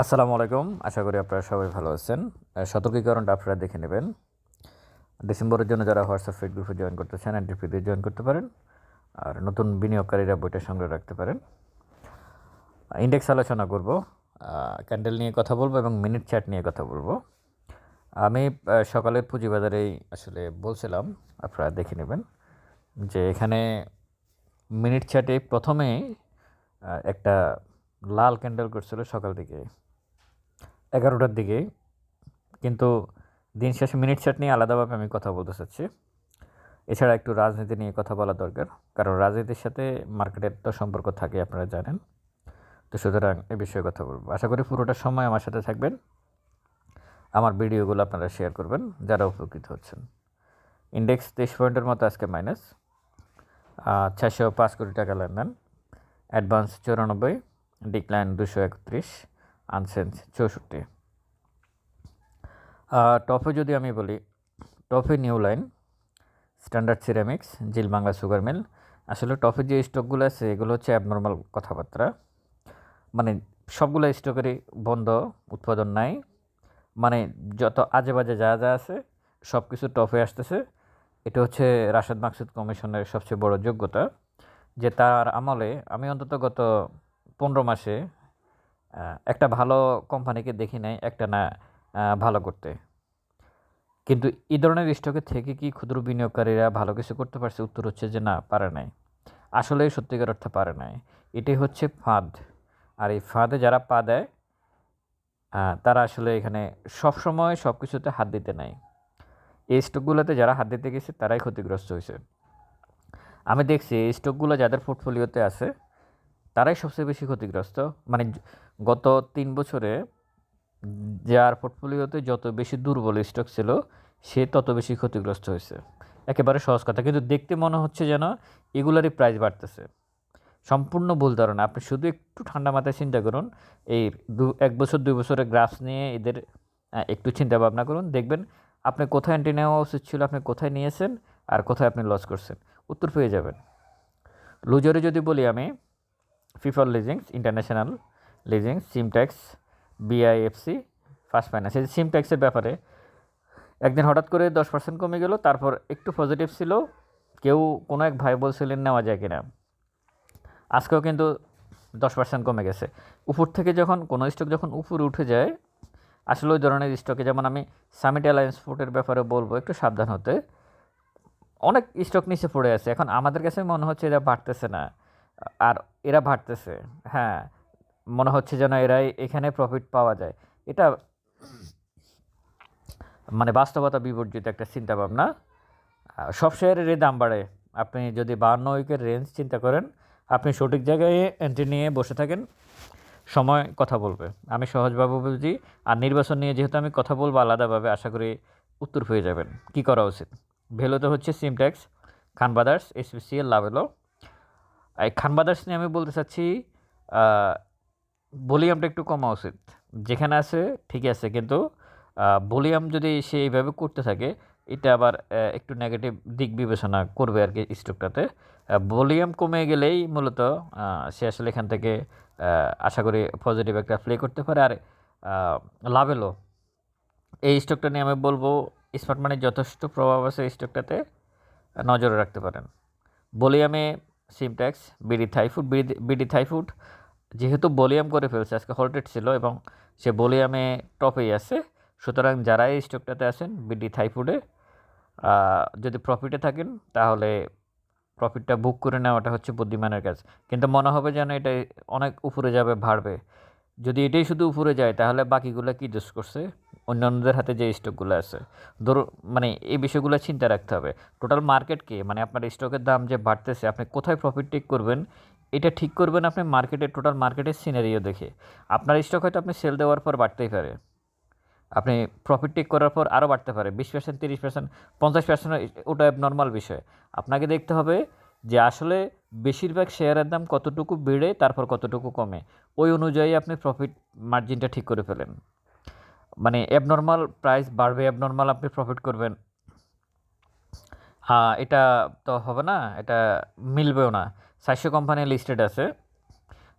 আসসালামু আলাইকুম। আশা করি আপনারা সবাই ভালো আছেন। সতর্কীকরণটা আপনারা দেখে নেবেন। ডিসেম্বরের জন্য যারা হোয়াটসঅ্যাপ ফেড গ্রুপে জয়েন করতে চান এনটিপিতে জয়েন করতে পারেন। আর নতুন বিনিয়োগকারীরা বইটা সংগ্রহ রাখতে পারেন। ইন্ডেক্স আলোচনা করব। ক্যান্ডেল নিয়ে কথা বলব এবং মিনিট চ্যাট নিয়ে কথা বলব। আমি আহ, সকালের পুঁজিবাজারেই আসলে বলছিলাম আপনারা দেখে নেবেন যে এখানে মিনিট চ্যাটে প্রথমেই আহ, একটা লাল ক্যান্ডেল করছিল সকাল দিকে এগারোটার দিকে। কিন্তু দিন শেষে মিনিট চ্যাট নিয়ে আলাদাভাবে আমি কথা বলতে চাচ্ছি। এছাড়া একটু রাজনীতি নিয়ে কথা বলা দরকার। কারণ রাজনীতির সাথে মার্কেটের তো সম্পর্ক থাকে, আপনারা জানেন। তো সুতরাং এ বিষয়ে কথা বলব। আশা করি পুরোটা সময় আমার সাথে থাকবেন। আমার ভিডিওগুলো আপনারা শেয়ার করবেন, যারা উপকৃত হচ্ছেন। ইন্ডেক্স তেইশ পয়েন্টের মতো আজকে মাইনাস। ছয়শো পাঁচ কোটি টাকা লেনদেন। অ্যাডভান্স চৌরানব্বই, ডিক্লাইন দুশো একত্রিশ। আনসেন্স চৌষট্টি। টপে যদি আমি বলি, টপে new line, standard ceramics, Zeal Bangla sugar mill. আসলে টপের যে স্টকগুলো আছে, এগুলো হচ্ছে অ্যাবনর্মাল কথাবার্তা। মানে সবগুলো স্টকেরই বন্ধ, উৎপাদন নাই। মানে যত আজে বাজে যা যা আছে সব কিছু টপে আসতেছে। এটা হচ্ছে রাশেদ মাকসুদ কমিশনের সবচেয়ে বড় যোগ্যতা। যে তার আমলে আমি অন্তত গত পনেরো মাসে একটা ভালো কোম্পানিকে দেখি নাই, একটা না ভালো করতে। কিন্তু এই ধরনের স্টকে থেকে কি ক্ষুদ্র বিনিয়োগকারীরা ভালো কিছু করতে পারছে? উত্তর হচ্ছে যে না, পারে নাই। আসলে সত্যিকার অর্থে পারে নাই। এটাই হচ্ছে ফাঁদ। আর এই ফাঁদে যারা পা দেয় তারা আসলে এখানে সবসময় সব কিছুতে হাত দিতে নাই। এই স্টকগুলোতে যারা হাত দিতে গেছে, তারাই ক্ষতিগ্রস্ত হয়েছে। আমি দেখছি এই স্টকগুলো যাদের পোর্টফোলিওতে আছে, তারাই সবচেয়ে বেশি ক্ষতিগ্রস্ত। মানে গত তিন বছরে যার পোর্টফোলিওতে যত বেশি দুর্বল স্টক ছিল, সে তত বেশি ক্ষতিগ্রস্ত হয়েছে। একেবারে সহজ কথা, কিন্তু দেখতে মনে হচ্ছে যেন এগুলারই প্রাইস বাড়তেছে। সম্পূর্ণ ভুল ধারণা। আপনি শুধু একটু ঠান্ডা মাথায় চিন্তা করুন। এই দু, এক বছর, দুই বছরের গ্রাফস নিয়ে এদের একটু চিন্তা ভাবনা করুন। দেখবেন আপনি কোথায় এন্ট্রি নেওয়া উচিত ছিল, আপনি কোথায় নিয়েছেন আর কোথায় আপনি লস করছেন। উত্তর পেয়ে যাবেন। লুজারে যদি বলি আমি ফিফার leasings international leasings Simtex BIFC first finance এই সিমট্যাক্সের ব্যাপারে, একদিন হঠাৎ করে দশ পার্সেন্ট কমে গেল, তারপর একটু পজিটিভ ছিল, কেউ কোনো এক ভাই বলছিলেন, নেওয়া যায় কিনা? আজকেও কিন্তু দশ পার্সেন্ট কমে গেছে। উপর থেকে যখন, কোনো স্টক যখন উপরে উঠে যায়, আসলে ওই ধরনের স্টকে যেমন আমি সামিট অ্যালায়েন্স ফুডের ব্যাপারে বলব, একটু সাবধান হতে। অনেক স্টক নিচে পড়ে আছে, এখন আমাদের কাছে মনে হচ্ছে এরা বাড়তেছে না। আর এরা বাড়তেছে হ্যাঁ। মনে হচ্ছে যেন এরাই এখানে প্রফিট পাওয়া যায়। এটা মানে বাস্তবতা বিবর্জিত একটা চিন্তা ভাবনা সব শেয়ারেরই দাম বাড়ে। আপনি যদি বাহান্ন উইকের রেঞ্জ চিন্তা করেন, আপনি সঠিক জায়গায় এন্ট্রি নিয়ে বসে থাকেন, সময় কথা বলবে। আমি সহজভাবে বুঝি, আর নির্বাচন নিয়ে যেহেতু আমি কথা বলব, আলাদাভাবে আশা করি উত্তর হয়ে যাবেন। কি করা উচিত? ভেলোতে হচ্ছে সিমট্যাক্স খান ব্রাদার্স এসপিসিএল লাভেলো। এই খান ব্রাদার্স নিয়ে আমি বলতে চাচ্ছি ভলিউমটা একটু কমা উচিত। যেখানে আছে ঠিক আছে কিন্তু ভলিউম যদি সে এইভাবে করতে থাকে এটা আবার একটু নেগেটিভ দিক বিবেচনা করবে আর কি স্টকটাতে ভলিউম কমে গেলেই মূলত সে আসলে এখান থেকে আশা করি পজিটিভ একটা প্লে করতে পারে। আর আহ, লাভেলো এই স্টকটা নিয়ে আমি বলব স্মার্ট মানির যথেষ্ট প্রভাব আছে এই স্টকটাতে নজরে রাখতে পারেন। বলিয়ামে Simtex BD Thai food BD Thai food যেহেতু বলিয়াম করে ফেলছে, আজকে হল্টেড ছিল এবং সে বলিয়ামে টপেই আছে, সুতরাং যারা এই স্টকটাতে আছেন, বিডি থাইফুডে যদি প্রফিটে থাকেন, তাহলে প্রফিটটা বুক করে নেওয়াটা হচ্ছে বুদ্ধিমানের কাজ। কিন্তু মনে হবে যেন এটা অনেক উপরে যাবে, বাড়বে। যদি এটাই শুধু উপরে যায়, তাহলে বাকিগুলো কী দোষ করছে? অন্যান্যদের হাতে যে স্টকগুলো আছে। ধরো মানে এই বিষয়গুলো চিন্তা রাখতে হবে। টোটাল মার্কেটকে মানে আপনার স্টকের দাম যে বাড়তেছে, আপনি কোথায় প্রফিট টেক করবেন? এটা ঠিক করবেন আপনি মার্কেটের টোটাল মার্কেটের সিনারিও দেখে। আপনার স্টক হয়তো আপনি সেল দেওয়ার পর বাড়তেই পারে। আপনি প্রফিট টেক করার পর আরও বাড়তে পারে। বিশ পার্সেন্ট তিরিশ পার্সেন্ট পঞ্চাশ পার্সেন্ট ওটা নর্মাল বিষয়। আপনাকে দেখতে হবে যে আসলে বেশিরভাগ শেয়ারের দাম কতটুকু বেড়ে, তারপর কতটুকু কমে। ওই অনুযায়ী আপনি প্রফিট মার্জিনটা ঠিক করে ফেলেন। মানে অ্যাবনর্মাল প্রাইস বাড়বে অ্যাবনর্মাল আপনি প্রফিট করবেন। হ্যাঁ এটা তো হবে না, এটা মিলবেও না। সাতশো কোম্পানি লিস্টেড আছে।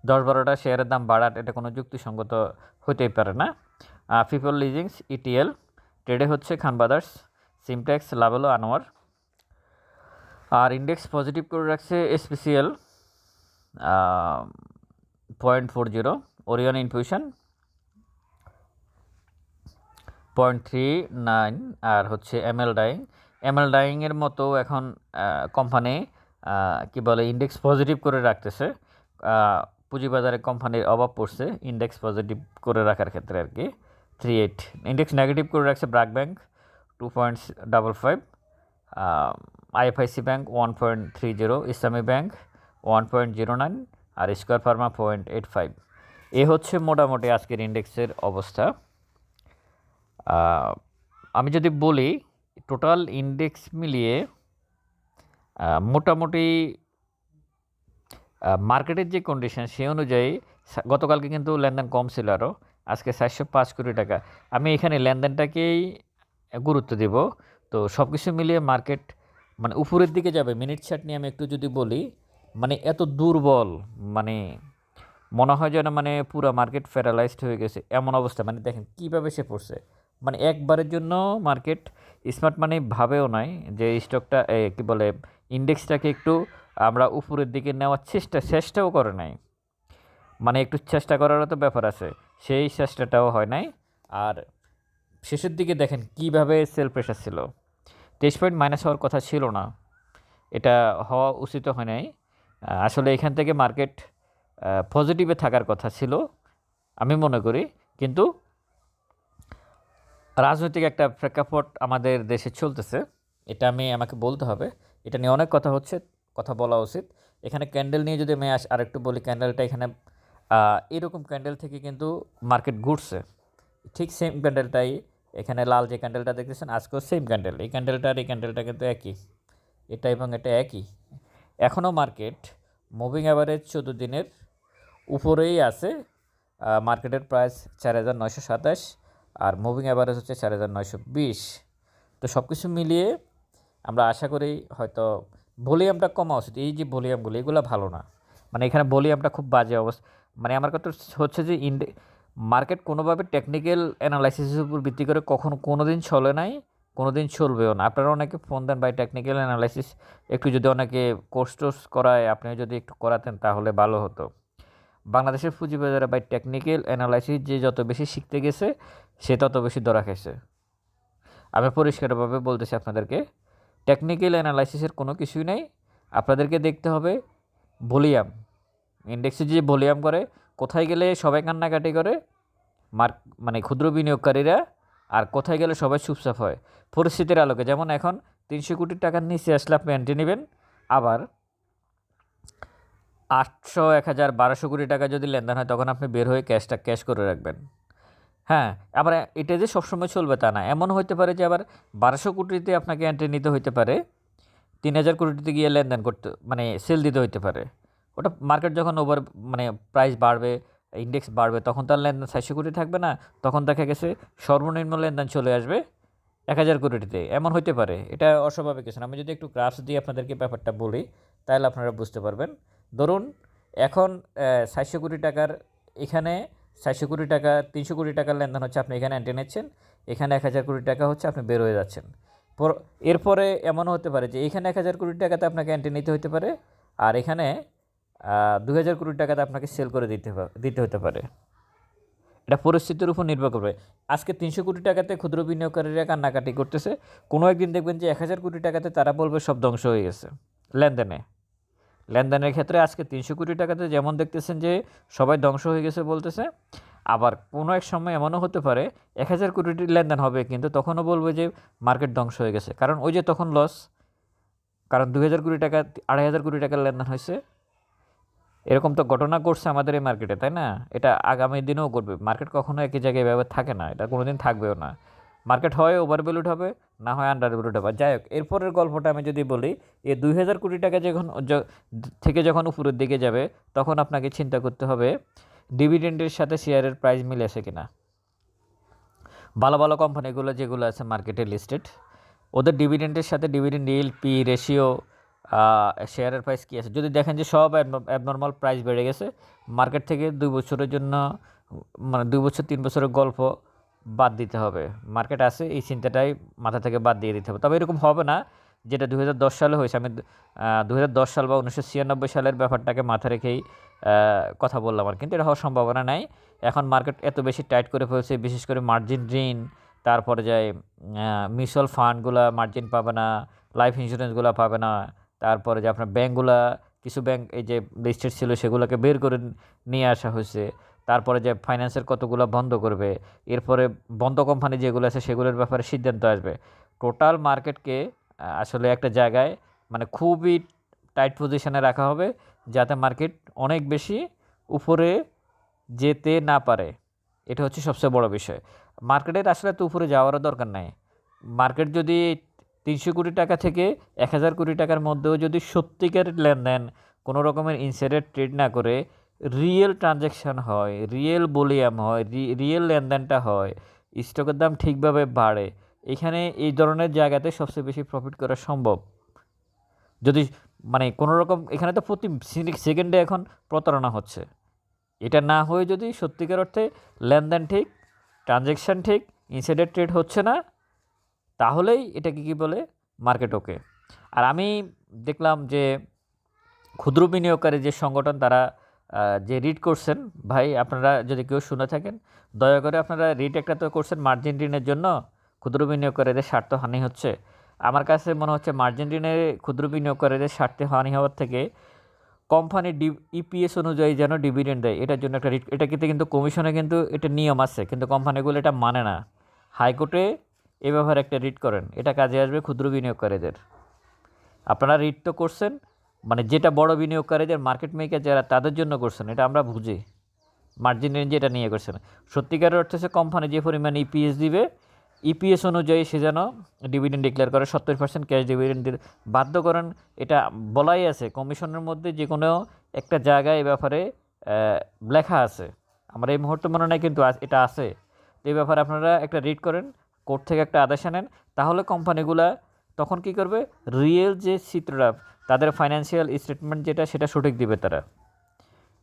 দশ বারোটা শেয়ারের দাম বাড়ার এটা কোনো যুক্তিসঙ্গত হতেই পারে না। পিপল লিজিংস ইটিএল ট্রেডে হচ্ছে Khan brothers Simtex Lovello Anwar আর ইন্ডেক্স পজিটিভ করে রাখছে SPCL point four zero Orion infusion point three nine আর হচ্ছে এমএল ডাইং এমএল ডাইংয়ের মতো এখন কোম্পানি কি বলে ইন্ডেক্স পজিটিভ করে রাখতেছে। পুঁজিবাজারে কোম্পানির অভাব পড়ছে ইন্ডেক্স পজিটিভ করে রাখার ক্ষেত্রে আর কি। থ্রি এইট ইন্ডেক্স নেগেটিভ করে রাখছে BRAC bank two point double five IFIC bank one point three zero Islami bank one point zero nine আর square pharma point eight five এ হচ্ছে মোটামুটি আজকের ইন্ডেক্সের অবস্থা। আমি যদি বলি টোটাল ইন্ডেক্স মিলিয়ে মোটামুটি মার্কেটের যে কন্ডিশন সেই অনুযায়ী গতকালকে কিন্তু লেনদেন কম ছিল আরও আজকে চারশো পাঁচ কোটি টাকা। আমি এখানে লেনদেনটাকেই গুরুত্ব দেব। তো সব কিছু মিলিয়ে মার্কেট মানে উপরের দিকে যাবে। মিনিট চার্ট নিয়ে আমি একটু যদি বলি মানে এত দুর্বল মানে মনে হয় যেন মানে পুরো মার্কেট প্যারালাইজড হয়ে গেছে। এমন অবস্থা। মানে দেখেন কীভাবে সে পড়ছে। মানে একবারের জন্য মার্কেট স্মার্ট মানে ভাবেও নয় যে স্টকটা কী বলে ইন্ডেক্সটাকে একটু আমরা উপরের দিকে নেওয়ার চেষ্টা, চেষ্টাও করে নাই। মানে একটু চেষ্টা করারও তো ব্যাপার আছে। সেই চেষ্টাটাও হয় নাই। আর শেষের দিকে দেখেন কীভাবে সেল প্রেশার ছিল। তেইশ পয়েন্ট মাইনাস হওয়ার কথা ছিল না। এটা হওয়া উচিত হয় নাই। আসলে এখান থেকে মার্কেট পজিটিভে থাকার কথা ছিল, আমি মনে করি। কিন্তু রাজনৈতিক একটা প্রেক্ষাপট আমাদের দেশে চলতেছে। এটা আমি আমাকে বলতে হবে। এটা নিয়ে অনেক কথা হচ্ছে, কথা বলা উচিত। এখানে ক্যান্ডেল নিয়ে যদি আমি আস, আরেকটু বলি, ক্যান্ডেলটা এখানে এরকম ক্যান্ডেল থেকে কিন্তু মার্কেট ঘুরছে। ঠিক সেম ক্যান্ডেলটাই এখানে লাল যে ক্যান্ডেলটা দেখতেছেন, আজকেও সেম ক্যান্ডেল। এই ক্যান্ডেলটা আর এই ক্যান্ডেলটা কিন্তু একই। এটা এবং এটা একই। এখনও মার্কেট মুভিং অ্যাভারেজ চোদ্দ দিনের উপরেই আছে। মার্কেটের প্রাইস চার হাজার নয়শো সাতাশ আর মুভিং অ্যাভারেজ হচ্ছে চার হাজার নয়শো বিশ। তো সব কিছু মিলিয়ে আমরা আশা করি হয়তো ভলিউমটা কমা উচিত। এই যে ভলিউমগুলো, এগুলো ভালো না। মানে এখানে ভলিউমটা খুব বাজে অবস্থা। মানে আমার কথা হচ্ছে যে ইন্ডে, মার্কেট কোনোভাবে টেকনিক্যাল অ্যানালাইসিসের উপর ভিত্তি করে কখনো কোনো দিন চলে নাই কোনো দিন চলবেও না। আপনারা অনেকে ফোন দেন বাই টেকনিক্যাল অ্যানালাইসিস একটু যদি অনেকে কোর্স টোর্স করায়, আপনি যদি একটু করাতেন তাহলে ভালো হতো। বাংলাদেশের পুঁজিবাজারে বাই টেকনিক্যাল অ্যানালাইসিস যে যত বেশি শিখতে গেছে, সে তত বেশি ধরা খেয়েছে আমি পরিষ্কারভাবে বলতেছি আপনাদেরকে টেকনিক্যাল অ্যানালাইসিসের কোনো কিছুই নেই। আপনাদেরকে দেখতে হবে ভলিউম। ইন্ডেক্সে যে ভলিউম করে, কোথায় গেলে সবাই কান্নাকাটি করে, মার্ক মানে ক্ষুদ্র বিনিয়োগকারীরা, আর কোথায় গেলে সবাই চুপচাপ হয়। পরিস্থিতির আলোকে, যেমন এখন তিনশো কোটি টাকার নিচে আসলে আপনি এন্ট্রি নেবেন, আবার আটশো, এক হাজার, বারোশো কোটি টাকা যদি লেনদেন হয়, তখন আপনি বের হয়ে ক্যাশটা ক্যাশ করে রাখবেন। হ্যাঁ আবার এটা যে সবসময় চলবে তা না। এমন হতে পারে যে আবার বারোশো কোটিতে আপনাকে এন্ট্রি নিতে হইতে পারে, তিন হাজার কোটিতে গিয়ে লেনদেন করতে মানে সেল দিতে হইতে পারে। ওটা মার্কেট যখন ওভার মানে প্রাইস বাড়বে ইন্ডেক্স বাড়বে, তখন তার লেনদেন চারশো কোটি থাকবে না, তখন দেখা গেছে সর্বনিম্ন লেনদেন চলে আসবে এক হাজার কোটিতে। এমন হইতে পারে, এটা অস্বাভাবিক কিছু না। আমি যদি একটু গ্রাফস দিয়ে আপনাদেরকে ব্যাপারটা বলি, তাহলে আপনারা বুঝতে পারবেন। ধরুন, এখন চারশো কোটি টাকার এখানে চারশো কোটি টাকা, তিনশো কোটি টাকার লেনদেন হচ্ছে আপনি এখানে এন্টে নিচ্ছেন, এখানে এক হাজার কোটি টাকা হচ্ছে আপনি বের হয়ে যাচ্ছেন। এরপরে এমনও হতে পারে যে এখানে এক হাজার কোটি টাকাতে আপনাকে এন্টে নিতে হতে পারে, আর এখানে দু হাজার কোটি টাকাতে আপনাকে সেল করে দিতে দিতে হতে পারে। এটা পরিস্থিতির উপর নির্ভর করবে। আজকে তিনশো কোটি টাকাতে ক্ষুদ্র বিনিয়োগকারীরা কান্নাকাটি করতেছে, কোনো একদিন দেখবেন যে এক হাজার কোটি টাকাতে তারা বলবে সব ধ্বংস হয়ে গেছে, লেনদেনে। লেনদেনের ক্ষেত্রে আজকে তিনশো কোটি টাকাতে যেমন দেখতেছেন যে সবাই ধ্বংস হয়ে গেছে বলতেছে, আবার কোনো এক সময় এমনও হতে পারে এক হাজার কোটির লেনদেন হবে, কিন্তু তখনও বলবে যে মার্কেট ধ্বংস হয়ে গেছে। কারণ ওই যে তখন লস কারণ দু হাজার কোটি টাকা, আড়াই হাজার কোটি টাকার লেনদেন হয়েছে। এরকম তো ঘটনা ঘটছে আমাদের এই মার্কেটে তাই না? এটা আগামী দিনেও করবে মার্কেট কখনো একই জায়গায় এভাবে থাকে না, এটা কোনো দিন থাকবেও না। মার্কেট হয় ওভার ভ্যালুড হবে, না হয় আন্ডার ভ্যালুড হবে। যাই হোক, এরপরের গল্পটা আমি যদি বলি এই দুই হাজার কোটি টাকা যখন থেকে যখন উপরের দিকে যাবে, তখন আপনাকে চিন্তা করতে হবে ডিভিডেন্ডের সাথে শেয়ারের প্রাইস মিলে মিলেছে কিনা। ভালো ভালো কোম্পানিগুলো যেগুলো আছে মার্কেটে লিস্টেড ওদের ডিভিডেন্ডের সাথে ডিভিডেন্ড ইল পি রেশিও শেয়ারের প্রাইস কী আছে? যদি দেখেন যে সব অ্যাবনর্মাল প্রাইস বেড়ে গেছে মার্কেট থেকে দুই বছরের জন্য মানে দুই বছর, তিন বছরের গল্প বাদ দিতে হবে। মার্কেট আছে, এই চিন্তাটাই মাথা থেকে বাদ দিয়ে দিতে হবে। তবে এরকম হবে না যেটা দু হাজার দশ সালে হয়েছে। আমি দু হাজার দশ সাল বা উনিশশো ছিয়ানব্বই সালের ব্যাপারটাকে মাথা রেখেই কথা বললাম আর কিন্তু এটা হওয়ার সম্ভাবনা নাই। এখন মার্কেট এত বেশি টাইট করে ফেলছে, বিশেষ করে মার্জিন ঋণ তারপরে যায় মিউচুয়াল ফান্ডগুলা মার্জিন পাবে না, লাইফ ইন্স্যুরেন্সগুলো পাবে না, তারপরে যে আপনার ব্যাঙ্কগুলা কিছু ব্যাংক এই যে লিস্টেড ছিল সেগুলোকে বের করে নিয়ে আসা হয়েছে। তারপরে যে ফাইন্যান্সের কতগুলো বন্ধ করবে, এরপরে বন্ধ কোম্পানি যেগুলো আছে সেগুলোর ব্যাপারে সিদ্ধান্ত আসবে। টোটাল মার্কেটকে আসলে একটা জায়গায় মানে খুবই টাইট পজিশনে রাখা হবে যাতে মার্কেট অনেক বেশি উপরে যেতে না পারে। এটা হচ্ছে সবচেয়ে বড় বিষয়। মার্কেটের আসলে তো উপরে যাওয়ারও দরকার নাই। মার্কেট যদি তিনশো কোটি টাকা থেকে এক হাজার কোটি টাকার মধ্যেও যদি সত্যিকার লেনদেন কোনো রকমের ইনসাইডার ট্রেড না করে রিয়েল ট্রানজ্যাকশান হয় রিয়েল বলিয়াম হয় রিয়েল লেনদেনটা হয়, স্টকের দাম ঠিকভাবে বাড়ে, এখানে এই ধরনের জায়গাতে সবচেয়ে বেশি প্রফিট করা সম্ভব। যদি মানে কোনো রকম এখানে তো প্রতি সেকেন্ডে এখন প্রতারণা হচ্ছে। এটা না হয়ে যদি সত্যিকার অর্থে লেনদেন ঠিক ট্রানজ্যাকশান ঠিক ইনসাইডার ট্রেড হচ্ছে না, তাহলেই এটাকে কী বলে? মার্কেট ওকে আর আমি দেখলাম যে ক্ষুদ্র বিনিয়োগকারী যে সংগঠন, তারা যে রিড করছেন, ভাই, আপনারা যদি কেউ শুনে থাকেন, দয়া করে আপনারা রিড একটা তো করছেন মার্জিন ঋণের জন্য, ক্ষুদ্র বিনিয়োগকারীদের স্বার্থ হানি হচ্ছে। আমার কাছে মনে হচ্ছে মার্জিন ঋণের ক্ষুদ্র বিনিয়োগকারীদের স্বার্থে হানি হওয়ার থেকে কোম্পানি ডি ইপিএস অনুযায়ী যেন ডিভিডেন্ড দেয়, এটার জন্য একটা রিট এটা কিন্তু কিন্তু কমিশনে কিন্তু এটা নিয়ম আছে, কিন্তু কোম্পানিগুলো এটা মানে না। হাইকোর্টে এ ব্যাপারে একটা রিট করেন, এটা কাজে আসবে ক্ষুদ্র বিনিয়োগকারীদের আপনারা রিট তো করছেন মানে যেটা বড় বিনিয়োগকারীদের মার্কেট মেকার যারা, তাদের জন্য করছেন, এটা আমরা বুঝি। মার্জিন রেঞ্জ যেটা নিয়ে করছেন। সত্যিকারের অর্থে সে কোম্পানি যে পরিমাণ ইপিএস দিবে ইপিএস অনুযায়ী সে যেন ডিভিডেন্ড ডিক্লেয়ার করে, সত্তর পার্সেন্ট ক্যাশ ডিভিডেন্ড দিতে বাধ্য করেন। এটা বলাই আছে, কমিশনের মধ্যে যে কোনো একটা জায়গায় এ ব্যাপারে লেখা আছে। আমার এই মুহূর্তে মনে নাই কিন্তু এটা আছে। তো এই ব্যাপারে আপনারা একটা রিড করেন, কোর্ট থেকে একটা আদেশ আনেন, তাহলে কোম্পানিগুলা তখন কি করবে? রিয়েল যে চিত্রটা, তাদের ফাইন্যান্সিয়াল স্টেটমেন্ট যেটা, সেটা সঠিক দিবে তারা।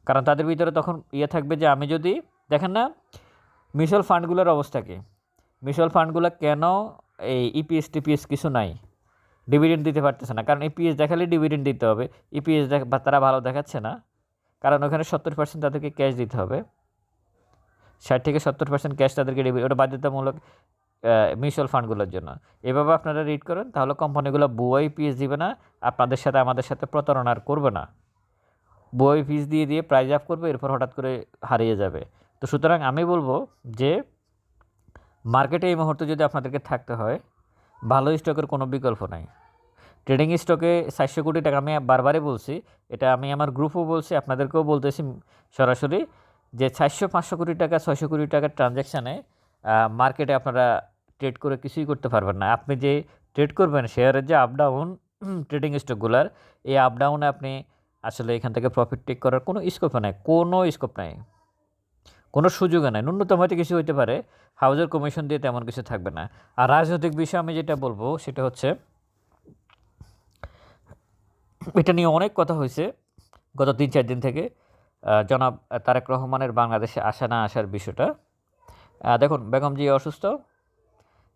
কারণ তাদের ভিতরে তখন ইয়ে থাকবে যে, আমি যদি, দেখেন না মিউচুয়াল ফান্ডগুলোর অবস্থা কি? মিউচুয়াল ফান্ডগুলো কেন এই ইপিএস টিপিএস কিছু নাই? ডিভিডেন্ড দিতে পারতেছে না। কারণ ইপিএস দেখালে ডিভিডেন্ড দিতে হবে। ইপিএস তারা ভালো দেখাচ্ছে না। কারণ ওখানে সত্তর পার্সেন্ট তাদেরকে ক্যাশ দিতে হবে। ষাট থেকে সত্তর পার্সেন্ট ক্যাশ তাদেরকে ডিভিডেন্ড ওটা বাধ্যতামূলক মিউচুয়াল ফান্ডগুলোর জন্য। এভাবে আপনারা রিড করেন, তাহলে কোম্পানিগুলো বুয়াই পিএস দিবে না আপনাদের সাথে আমাদের সাথে প্রতারণা আর করবে না। বুয়াই ফিস দিয়ে দিয়ে প্রাইজ আপ করবে, এরপর হঠাৎ করে হারিয়ে যাবে। তো সুতরাং আমি বলব যে মার্কেটে এই মুহূর্তে যদি আপনাদেরকে থাকতে হয়, ভালো স্টকের কোনো বিকল্প নাই। ট্রেডিং স্টকে চারশো কোটি টাকা, আমি বারবারই বলছি, এটা আমি আমার গ্রুপও বলছি, আপনাদেরকেও বলতেছি সরাসরি যে চারশো পাঁচশো কোটি টাকা, ছয়শো কোটি টাকার ট্রানজ্যাকশানে মার্কেটে আপনারা ট্রেড করে কিছুই করতে পারবেন না। আপনি যে ট্রেড করবেন শেয়ারের যে আপ ডাউন ট্রেডিং স্টকগুলার এই আপ ডাউনে আপনি আসলে এখান থেকে প্রফিট টেক করার কোনো স্কোপ নাই, কোনো স্কোপ নাই। কোনো সুযোগও নাই। ন্যূনতম হয়তো কিছু হইতে পারে হাউজের কমিশন দিয়ে তেমন কিছু থাকবে না। আর রাজনৈতিক বিষয়ে আমি যেটা বলব, সেটা হচ্ছে, এটা নিয়ে অনেক কথা হয়েছে গত তিন চার দিন থেকে। জনাব তারেক রহমানের বাংলাদেশে আসা না আসার বিষয়টা। দেখুন বেগমজি অসুস্থ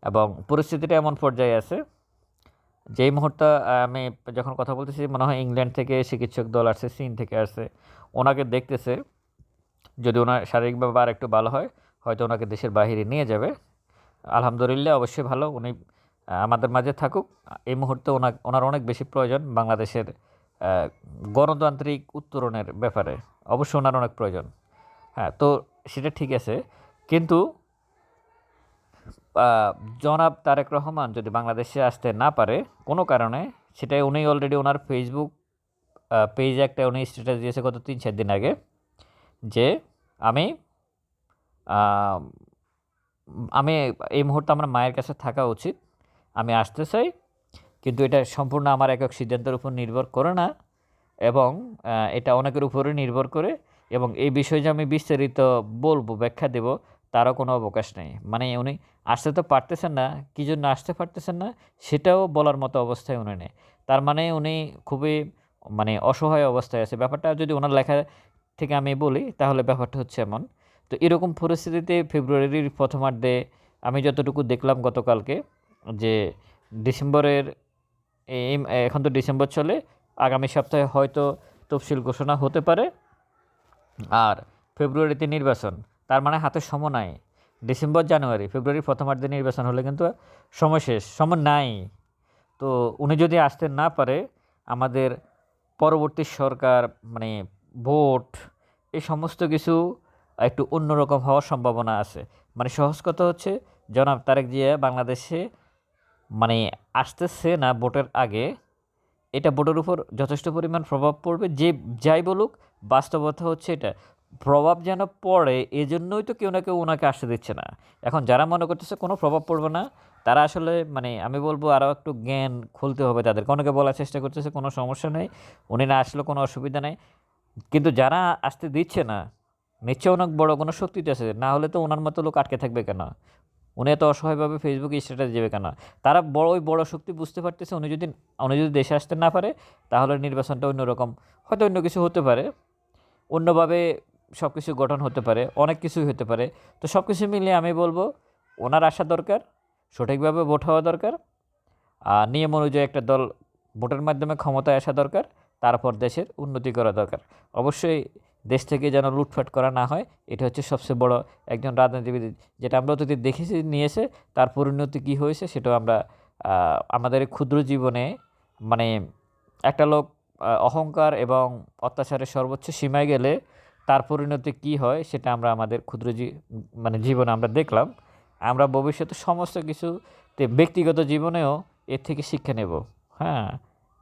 এবং পরিস্থিতিটা এমন পর্যায়ে আছে। যেই মুহূর্তে আমি যখন কথা বলতেছি, মনে হয় ইংল্যান্ড থেকে চিকিৎসক দল আসছে, চীন থেকে আসছে, ওনাকে দেখতেছে। যদি ওনার শারীরিকভাবে আর একটু ভালো হয়, হয়তো ওনাকে দেশের বাইরে নিয়ে যাবে। আলহামদুলিল্লাহ, অবশ্যই ভালো। উনি আমাদের মাঝে থাকুক। এই মুহূর্তে ওনা, ওনার অনেক বেশি প্রয়োজন বাংলাদেশের গণতান্ত্রিক উত্তরণের ব্যাপারে। অবশ্যই ওনার অনেক প্রয়োজন। হ্যাঁ তো সেটা ঠিক আছে। কিন্তু জনাব তারেক রহমান যদি বাংলাদেশে আসতে না পারে, কোনো কারণে সেটাই উনি অলরেডি ওনার ফেসবুক পেজে একটা উনি স্ট্যাটাস দিয়েছে গত তিন চার দিন আগে, যে আমি আমি এই মুহূর্তে আমার মায়ের কাছে থাকা উচিত, আমি আসতে চাই, কিন্তু এটা সম্পূর্ণ আমার একক সিদ্ধান্তের উপর নির্ভর করে না এবং এটা অনেকের উপরে নির্ভর করে এবং এই বিষয়ে যে আমি বিস্তারিত বলব, ব্যাখ্যা দেব তারও কোনো অবকাশ নেই। মানে উনি আসতে তো পারতেছেন না, কী জন্য আসতে পারতেছেন না, সেটাও বলার মতো অবস্থায় উনি নেই। তার মানে উনি খুবই মানে অসহায় অবস্থায় আছে। ব্যাপারটা যদি ওনার লেখা থেকে আমি বলি, তাহলে ব্যাপারটা হচ্ছে এমন। তো এরকম পরিস্থিতিতে ফেব্রুয়ারির প্রথমার্ধে আমি যতটুকু দেখলাম গতকালকে, যে ডিসেম্বরের এই, এখন তো ডিসেম্বর চলে, আগামী সপ্তাহে হয়তো তফসিল ঘোষণা হতে পারে। আর ফেব্রুয়ারিতে নির্বাচন তার মানে হাতে সময় নাই। ডিসেম্বর, জানুয়ারি ফেব্রুয়ারির প্রথমার্ধে নির্বাচন হলে কিন্তু সময় শেষ, সময় নাই। তো উনি যদি আসতে না পারে, আমাদের পরবর্তী সরকার মানে ভোট, এই সমস্ত কিছু একটু অন্যরকম হওয়ার সম্ভাবনা আছে। মানে সহজ কথা হচ্ছে, জনাব তারেক জিয়া বাংলাদেশে মানে আসতেছে না ভোটের আগে, এটা ভোটের উপর যথেষ্ট পরিমাণ প্রভাব পড়বে। যে যাই বলুক, বাস্তবতা হচ্ছে এটা। প্রভাব যেন পড়ে, এজন্যই তো কেউ না কেউ ওনাকে আসতে দিচ্ছে না। এখন যারা মনে করতেছে কোনো প্রভাব পড়বে না, তারা আসলে মানে আমি বলব আরও একটু জ্ঞান খুলতে হবে তাদের অনেকে বলার চেষ্টা করতেছে কোনো সমস্যা নেই, উনি না আসলে কোনো অসুবিধা নেই। কিন্তু যারা আসতে দিচ্ছে না নিশ্চয় অনেক বড় কোনো শক্তিতে আছে। না হলে তো ওনার মতো লোক আটকে থাকবে কেন? উনি এত অসহায়ভাবে ফেসবুকে স্ট্যাটাস দেবে কেন? তারা বড়, ওই বড় শক্তি বুঝতে পারতেছে উনি যদি উনি যদি দেশে আসতে না পারে, তাহলে নির্বাচনটা অন্যরকম। হয়তো অন্য কিছু হতে পারে। অন্যভাবে সব কিছু গঠন হতে পারে, অনেক কিছুই হতে পারে। তো সব কিছু মিলিয়ে আমি বলব, ওনার আসা দরকার, সঠিকভাবে ভোট হওয়া দরকার, আর নিয়ম অনুযায়ী একটা দল ভোটের মাধ্যমে ক্ষমতায় আসা দরকার, তারপর দেশের উন্নতি করা দরকার। অবশ্যই দেশ থেকে যেন লুটফাট করা না হয়, এটা হচ্ছে সবচেয়ে বড় একজন রাজনীতিবিদ, যেটা আমরা অতীতে দেখেছি নিয়েছে, তার পরিণতি কী হয়েছে সেটাও আমরা আমাদের ক্ষুদ্র জীবনে মানে একটা লোক অহংকার এবং অত্যাচারের সর্বোচ্চ সীমায় গেলে তার পরিণতি কী হয় সেটা আমরা আমাদের ক্ষুদ্র মানে জীবনে আমরা দেখলাম। আমরা ভবিষ্যতে সমস্ত কিছুতে ব্যক্তিগত জীবনেও এর থেকে শিক্ষা নেব। হ্যাঁ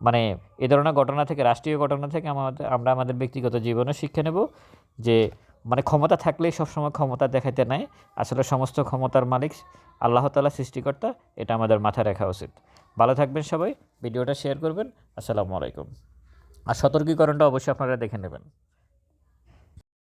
মানে এ ধরনের ঘটনা থেকে, রাষ্ট্রীয় ঘটনা থেকে আমাদের আমরা আমাদের ব্যক্তিগত জীবনে শিক্ষা নেব যে মানে ক্ষমতা থাকলেই সবসময় ক্ষমতা দেখাইতে নাই। আসলে সমস্ত ক্ষমতার মালিক আল্লাহ তালা সৃষ্টিকর্তা, এটা আমাদের মাথায় রাখা উচিত। ভালো থাকবেন সবাই। ভিডিওটা শেয়ার করবেন। আসসালামু আলাইকুম। আর সতর্কীকরণটা অবশ্যই আপনারা দেখে নেবেন।